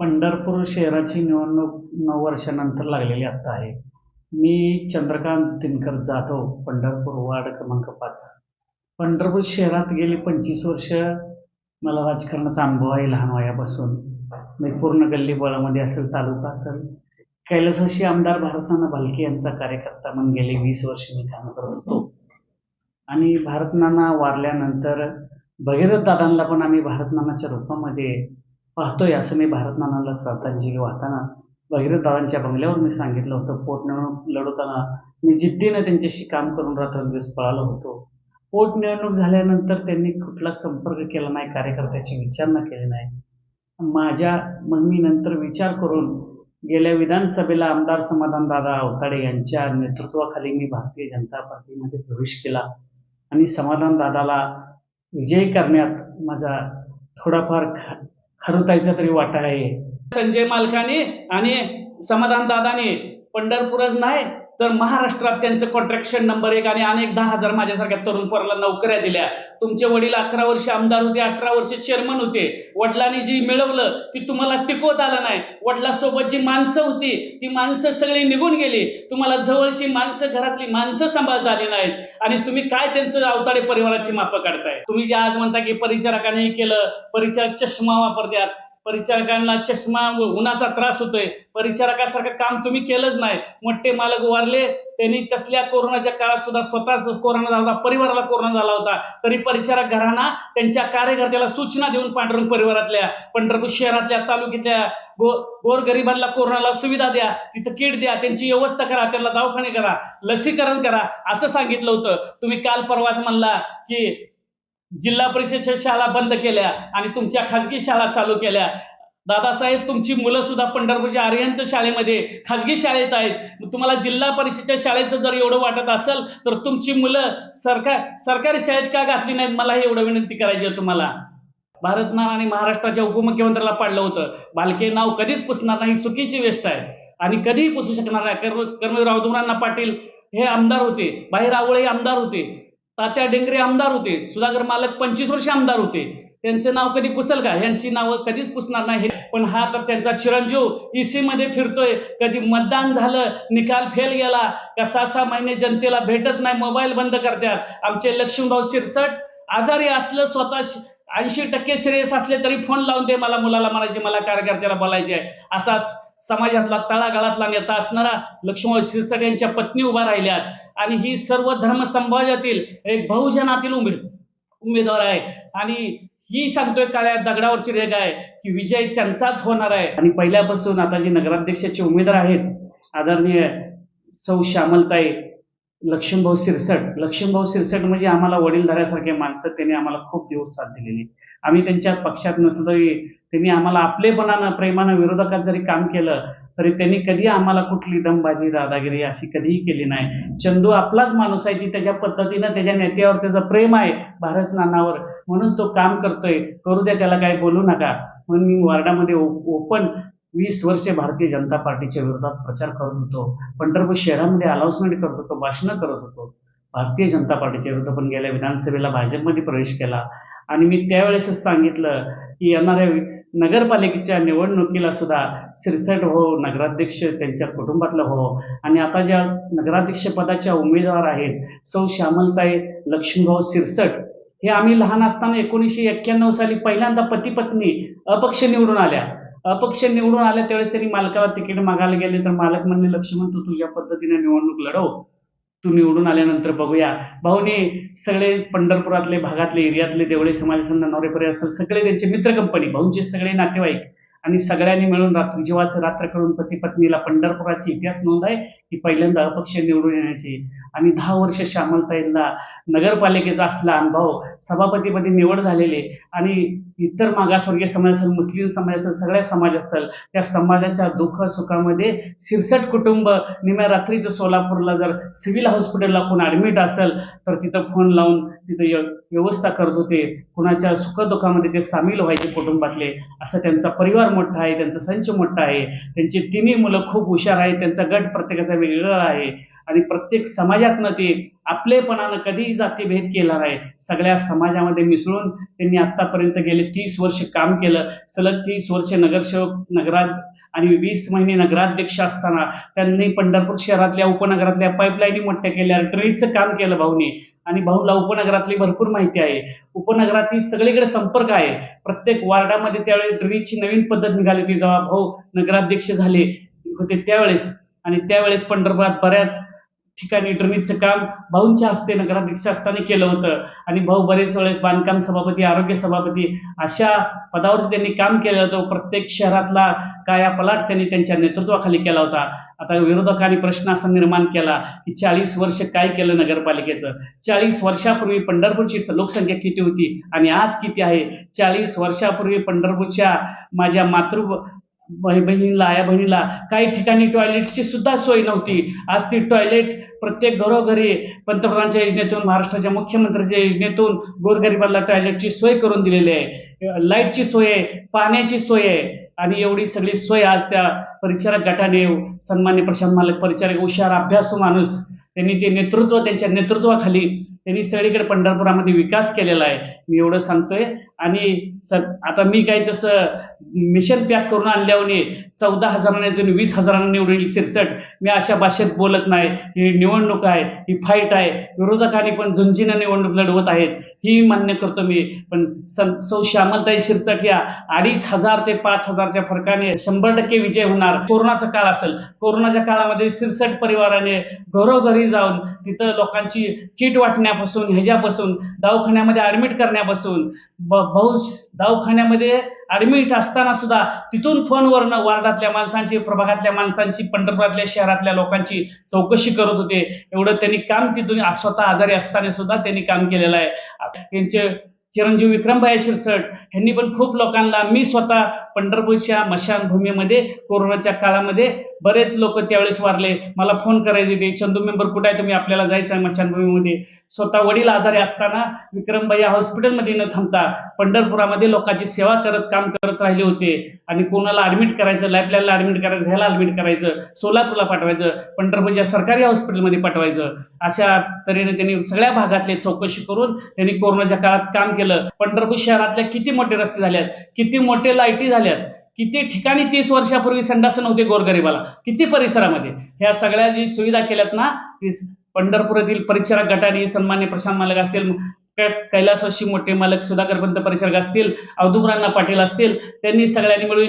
पंढरपूर शहराची निवडणूक नऊ वर्षानंतर लागलेली आत्ता आहे. मी चंद्रकांत दिनकर जाधव पंढरपूर वार्ड क्रमांक पाच. पंढरपूर शहरात गेली पंचवीस वर्ष मला राजकारणाचा अनुभव आहे लहान वयापासून. मी पूर्ण गल्ली बळामध्ये असेल तालुका असेल. कैलासवासी आमदार भारतनाना भालके यांचा कार्यकर्ता म्हणून गेले वीस वर्ष मी काम करत होतो. आणि भारतनाना वारल्यानंतर भगीरथ दादांना पण आम्ही भारतनानाच्या रूपामध्ये पाहतोय असं मी भारतमानाला श्रद्धांजली वाहताना भगीरथ बंगल्यावर मी सांगितलं होतं पोटनिवडणूक लढवताना मी जिद्दीनं त्यांच्याशी काम करून रात्रंदिवस पळालो होतो. पोटनिवडणूक झाल्यानंतर त्यांनी कुठला संपर्क केला नाही कार्यकर्त्याची विचारणा केली नाही. माझ्या मग मी नंतर विचार करून गेल्या विधानसभेला आमदार समाधानदादा अवताडे यांच्या नेतृत्वाखाली मी भारतीय जनता पार्टीमध्ये प्रवेश केला आणि समाधानदादाला विजयी करण्यात माझा थोडाफार ख खरतायचा तरी वाटा आहे. संजय मालकाने आणि समाधान दादाने पंढरपूरच नाही तर महाराष्ट्रात त्यांचं कॉन्ट्रॅक्शन नंबर एक आणि अनेक दहा हजार माझ्यासारख्या तरुण पोराला नोकऱ्या दिल्या. तुमचे वडील अकरा वर्ष आमदार होते अठरा वर्ष चेअरमन होते. वडिलांनी जी मिळवलं ती तुम्हाला टिकवत आलं नाही. वडिलांसोबत जी माणसं होती ती माणसं सगळी निघून गेली. तुम्हाला जवळची माणसं घरातली माणसं सांभाळता आली नाहीत. आणि तुम्ही काय त्यांचं अवताडे परिवाराची मापं काढताय? तुम्ही जे आज म्हणता की परिचारकाने हे केलं परिचारक चष्मा वापरतात. परिचारकांना चष्मा व उन्हाचा त्रास होतोय. परिचारकासारखं काम तुम्ही केलंच नाही. मोठे मालक वारले त्यांनी तसल्या कोरोनाच्या काळात सुद्धा स्वतःच कोरोना झाला होता परिवाराला कोरोना झाला होता. तरी परिचारक घरांना त्यांच्या कार्यकर्त्याला सूचना देऊन पांडुरंग परिवारातल्या पंढरपूर शहरातल्या तालुक्यातल्या गो गोरगरिबांना कोरोनाला सुविधा द्या तिथं किट द्या त्यांची व्यवस्था करा त्यांना दवाखाने करा लसीकरण करा असं सांगितलं होतं. तुम्ही काल परवाच म्हणला की जिल्हा परिषदच्या शाळा बंद केल्या आणि तुमच्या खाजगी शाळा चालू केल्या. दादासाहेब तुमची मुलं सुद्धा पंढरपूरच्या आर्यंत शाळेमध्ये खाजगी शाळेत आहेत. तुम्हाला जिल्हा परिषदच्या शाळेचं जर एवढं वाटत असेल तर तुमची मुलं सरकार सरकारी शाळेत का घातली नाहीत? मला हे एवढं विनंती करायची आहे तुम्हाला. भारतमान आणि महाराष्ट्राच्या उपमुख्यमंत्र्याला पाडलं होतं. बालके नाव कधीच पुसणार नाही चुकीची वेस्ट आहे. आणि कधीही पुसू शकणार नाही. कर्म कर्मवीर रावधुरांना पाटील हे आमदार होते. बाहेर आवळे आमदार होते. तात्या डेंगरे आमदार होते. सुधाकर मालक पंचवीस वर्ष आमदार होते. त्यांचं नाव कधी पुसल का? यांची नावं कधीच पुसणार नाही. पण हा तर त्यांचा चिरंजीव ईसी मध्ये फिरतोय. कधी मतदान झालं निकाल फेल गेला का सहा सहा महिने जनतेला भेटत नाही मोबाईल बंद करतात. आमचे लक्ष्मीभाऊ शिरसट आजारी असलं स्वतः ऐंशी टक्के सिरियस असले तरी फोन लावून दे मला मुलाला म्हणायचे मला कार्यकर्त्याला बोलायचे आहे असा समाजातला तळागाळातला नेता असणारा लक्ष्मण शिरसट यांच्या पत्नी उभा राहिल्यात. आणि ही सर्व धर्म समाजातील एक बहुजनातील उमेद उमेदवार आहे. आणि ही सांगतोय काळ्या दगडावरची रेग आहे की विजय त्यांचाच होणार आहे. आणि पहिल्यापासून आता जे नगराध्यक्षाचे उमेदवार आहेत आदरणीय सौ श्यामलताई लक्ष्मणभाऊ सिरसट लक्ष्मणभाऊ सिरसट म्हणजे आम्हाला वडीलधाऱ्यासारखे माणसं. त्यांनी आम्हाला खूप दिवस साथ दिलेली. आम्ही त्यांच्या पक्षात नसलो तरी त्यांनी आम्हाला आपलेपणानं प्रेमानं विरोधकात जरी काम केलं तरी त्यांनी कधी आम्हाला कुठली दमबाजी दादागिरी अशी कधीही केली नाही. चंदू आपलाच माणूस आहे ती त्याच्या पद्धतीनं त्याच्या नेत्यावर त्याचं प्रेम आहे भारत नानावर. म्हणून तो काम करतोय. करू द्या त्याला काही बोलू नका. म्हणून मी वार्डामध्ये ओपन वीस वर्षे भारतीय जनता पार्टीच्या विरोधात प्रचार करत होतो. पंढरपूर शहरामध्ये अनाउन्समेंट करत होतो भाषणं करत होतो. भारतीय जनता पार्टीच्या विरुद्ध पण गेल्या विधानसभेला भाजपमध्ये प्रवेश केला. आणि मी त्यावेळेसच सांगितलं की येणाऱ्या नगरपालिकेच्या निवडणुकीला सुद्धा सिरसट हो नगराध्यक्ष त्यांच्या कुटुंबातलं हो. आणि आता ज्या नगराध्यक्ष पदाच्या उमेदवार आहेत सौ श्यामलताई लक्ष्मीभाऊ सिरसट हे आम्ही लहान असताना एकोणीसशे एक्क्याण्णव साली पहिल्यांदा पती पत्नी अपक्ष निवडून आल्या. अपक्ष निवडून आल्या त्यावेळेस त्यांनी मालकाला तिकीट मागायला गेले तर मालक म्हणले लक्ष्मण तू तुझ्या पद्धतीने निवडणूक लढव. तू निवडून आल्यानंतर बघूया. भाऊने सगळे पंढरपुरातले भागातले एरियातले देवळे समाज नवरेपरे असेल सगळे त्यांचे मित्र कंपनी भाऊंचे सगळे नातेवाईक आणि सगळ्यांनी मिळून रात्र जीवाचं रात्र करून पती पत्नीला पंढरपुराची इतिहास नोंद आहे की पहिल्यांदा अपक्ष निवडून येण्याची. आणि दहा वर्ष श्यामलताईंना नगरपालिकेचा असला अनुभव सभापतीपदी निवड झालेले आणि इतर मागासवर्गीय समाज असेल मुस्लिम समाज असेल सगळ्या समाज असेल त्या समाजाच्या दुःख सुखामध्ये शिरसट कुटुंब निम्या रात्रीचं सोलापूरला जर सिव्हिल हॉस्पिटलला कोण ॲडमिट असेल तर तिथं फोन लावून तिथं व्यवस्था करत होते. कुणाच्या सुखदुःखामध्ये ते सामील व्हायचे कुटुंबातले. असं त्यांचा परिवार मोठा आहे त्यांचा संच मोठा आहे. त्यांची तिन्ही मुलं खूप हुशार आहेत त्यांचा गट प्रत्येकाचा वेगवेगळा आहे. आणि प्रत्येक समाजातनं ते आपलेपणानं कधीही जातीभेद केला नाही. सगळ्या समाजामध्ये मिसळून त्यांनी आतापर्यंत गेले तीस वर्ष काम केलं. सलग तीस वर्ष नगरसेवक नगरा आणि वीस महिने नगराध्यक्ष असताना त्यांनी पंढरपूर शहरातल्या उपनगरातल्या पाईपलाईनी मोठ्या केल्या ट्रेनचं काम केलं भाऊनी. आणि भाऊला उपनगरातली भरपूर माहिती आहे. उपनगराची सगळीकडे संपर्क आहे. प्रत्येक वार्डामध्ये त्यावेळी ड्रीची नवीन पद्धत निघाली होती. जेव्हा भाऊ नगराध्यक्ष झाले होते त्यावेळेस. आणि त्यावेळेस पंढरपुरात बऱ्याच ठिकाणी ड्रेनेजचं काम भाऊंच्या हस्ते नगराध्यक्ष असताना केलं होतं. आणि भाऊ बरेच वेळेस बांधकाम सभापती आरोग्य सभापती अशा पदावर त्यांनी काम केलं होतं. प्रत्येक शहरातला कायापलाट त्यांनी त्यांच्या नेतृत्वाखाली केला होता. आता विरोधकांनी प्रश्न असा निर्माण केला की चाळीस वर्ष काय केलं नगरपालिकेचं? चाळीस वर्षापूर्वी पंढरपूरची लोकसंख्या किती होती? आणि आज किती आहे? चाळीस वर्षापूर्वी पंढरपूरच्या माझ्या मातृ बहिणीला आया बहिणीला. काही ठिकाणी टॉयलेटची सुद्धा सोय नव्हती. आज ती टॉयलेट प्रत्येक घरोघरी पंतप्रधानांच्या योजनेतून महाराष्ट्राच्या मुख्यमंत्र्यांच्या योजनेतून गोरगरिबाला टॉयलेटची सोय करून दिलेली आहे. लाईटची सोय आहे पाण्याची सोय आहे. आणि एवढी सगळी सोय आज त्या परिचारक गटाने सन्मान्य प्रशांत मालक परिचारक हुशार अभ्यासू माणूस त्यांनी ते नेतृत्व त्यांच्या नेतृत्वाखाली त्यांनी सगळीकडे पंढरपुरामध्ये विकास केलेला आहे. मी एवढं सांगतोय. आणि स आता मी काही तसं मिशन पॅक करून आणल्याने चौदा हजारांनी वीस हजारांना निवडलेली शिरसट. मी अशा भाषेत बोलत नाही. ही निवडणूक आहे ही फाईट आहे. विरोधकांनी पण झुंजीनं निवडणूक लढवत आहेत. ही मान्य करतो मी. पण सं- सौ श्यामलताई शिरसट या अडीच हजार ते पाच हजारच्या फरकाने शंभर टक्के विजय होणार. कोरोनाचा काळ असेल. कोरोनाच्या काळामध्ये शिरसट परिवाराने घरोघरी जाऊन तिथं लोकांची किट वाटण्यापासून ह्याच्यापासून दवाखान्यामध्ये ऍडमिट करण्यापासून ब- बहुश दवाखान्यामध्ये ऍडमिट असताना सुद्धा तिथून फोनवरनं वार्डातल्या माणसांची प्रभागातल्या माणसांची पंढरपुरातल्या शहरातल्या लोकांची चौकशी करत होते. एवढं त्यांनी काम तिथून स्वतः आजारी असताना सुद्धा त्यांनी काम केलेलं आहे. त्यांचे चिरंजीव विक्रमभाई शिरसट यांनी पण खूप लोकांना मी स्वतः पंढरपूरच्या मशानभूमीमध्ये कोरोनाच्या काळामध्ये बरेच लोक त्यावेळेस वारले. मला फोन करायचे ते चंदू मेंबर कुठे आहे? तुम्ही आपल्याला जायचं आहे मशानभूमीमध्ये. स्वतः वडील आजारी असताना विक्रमभाई या हॉस्पिटलमध्ये न थांबता पंढरपुरामध्ये लोकांची सेवा करत काम करत राहिले होते. आणि कोणाला ऍडमिट करायचं लाईफलाईनला ऍडमिट करायचं ह्याला ऍडमिट करायचं सोलापूरला पाठवायचं पंढरपूरच्या सरकारी हॉस्पिटलमध्ये पाठवायचं अशा तऱ्हेने त्यांनी सगळ्या भागातले चौकशी करून त्यांनी कोरोनाच्या काळात काम केलं. पंढरपूर शहरातल्या किती मोठे रस्ते झाल्यात किती मोठे लाईटी झाल्यात किती ठिकाणी तीस वर्षापूर्वी संडास नव्हते गोरगरिबाला किती परिसरामध्ये? ह्या सगळ्या जी सुविधा केल्यात ना पंढरपुरातील परिचारक गटाने सन्मान्य प्रशांत मालक असतील कैलासवासी मोठे मालक सुधाकर पंत परिचारक असतील अवधूरांना पाटील असतील त्यांनी सगळ्यांनी मिळून